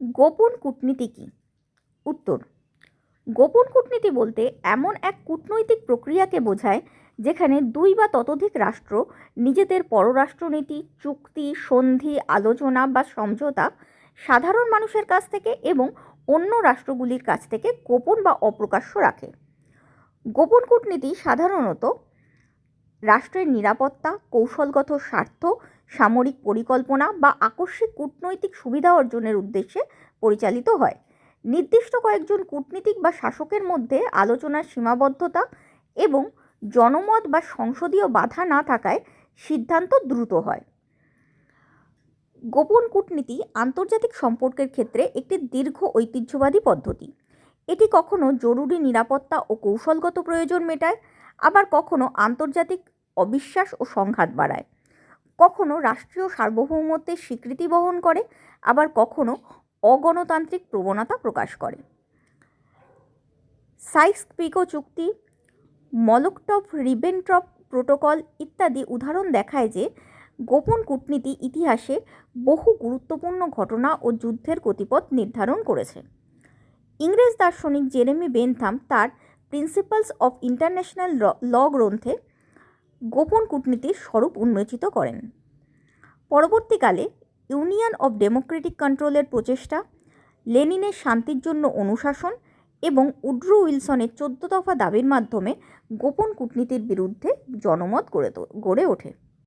গোপন কূটনীতি কী? উত্তর, গোপন কূটনীতি বলতে এমন এক কূটনৈতিক প্রক্রিয়াকে বোঝায় যেখানে দুই বা ততোধিক রাষ্ট্র নিজেদের পররাষ্ট্রনীতি, চুক্তি, সন্ধি, আলোচনা বা সমঝোতা সাধারণ মানুষের কাছ থেকে এবং অন্য রাষ্ট্রগুলির কাছ থেকে গোপন বা অপ্রকাশ্য রাখে। গোপন কূটনীতি সাধারণত রাষ্ট্রের নিরাপত্তা, কৌশলগত স্বার্থ, সামরিক পরিকল্পনা বা আকস্মিক কূটনৈতিক সুবিধা অর্জনের উদ্দেশ্যে পরিচালিত হয়। নির্দিষ্ট কয়েকজন কূটনীতিক বা শাসকের মধ্যে আলোচনার সীমাবদ্ধতা এবং জনমত বা সংসদীয় বাধা না থাকায় সিদ্ধান্ত দ্রুত হয়। গোপন কূটনীতি আন্তর্জাতিক সম্পর্কের ক্ষেত্রে একটি দীর্ঘ ঐতিহ্যবাদী পদ্ধতি। এটি কখনো জরুরি নিরাপত্তা ও কৌশলগত প্রয়োজন মেটায়, আবার কখনো আন্তর্জাতিক অবিশ্বাস ও সংঘাত বাড়ায়। কখনো রাষ্ট্রীয় সার্বভৌমত্বের স্বীকৃতি বহন করে, আবার কখনো অগণতান্ত্রিক প্রবণতা প্রকাশ করে। সাইক্স পিকো চুক্তি মলকটপ রিবেনট্রপ প্রোটোকল ইত্যাদি উদাহরণ দেখায় যে, গোপন কূটনীতি ইতিহাসে বহু গুরুত্বপূর্ণ ঘটনা ও যুদ্ধের গতিপথ নির্ধারণ করেছে। ইংরেজ দার্শনিক জেরেমি বেনথাম তার প্রিন্সিপালস অফ ইন্টারন্যাশনাল ল, গ্রন্থে গোপন কূটনীতির স্বরূপ উন্মোচিত করেন। পরবর্তীকালে ইউনিয়ন অব ডেমোক্রেটিক কন্ট্রোলের প্রচেষ্টা, লেনিনের শান্তির জন্য অনুশাসন এবং উড্রু উইলসনের চোদ্দ দফা দাবির মাধ্যমে গোপন কূটনীতির বিরুদ্ধে জনমত গড়ে গড়ে ওঠে।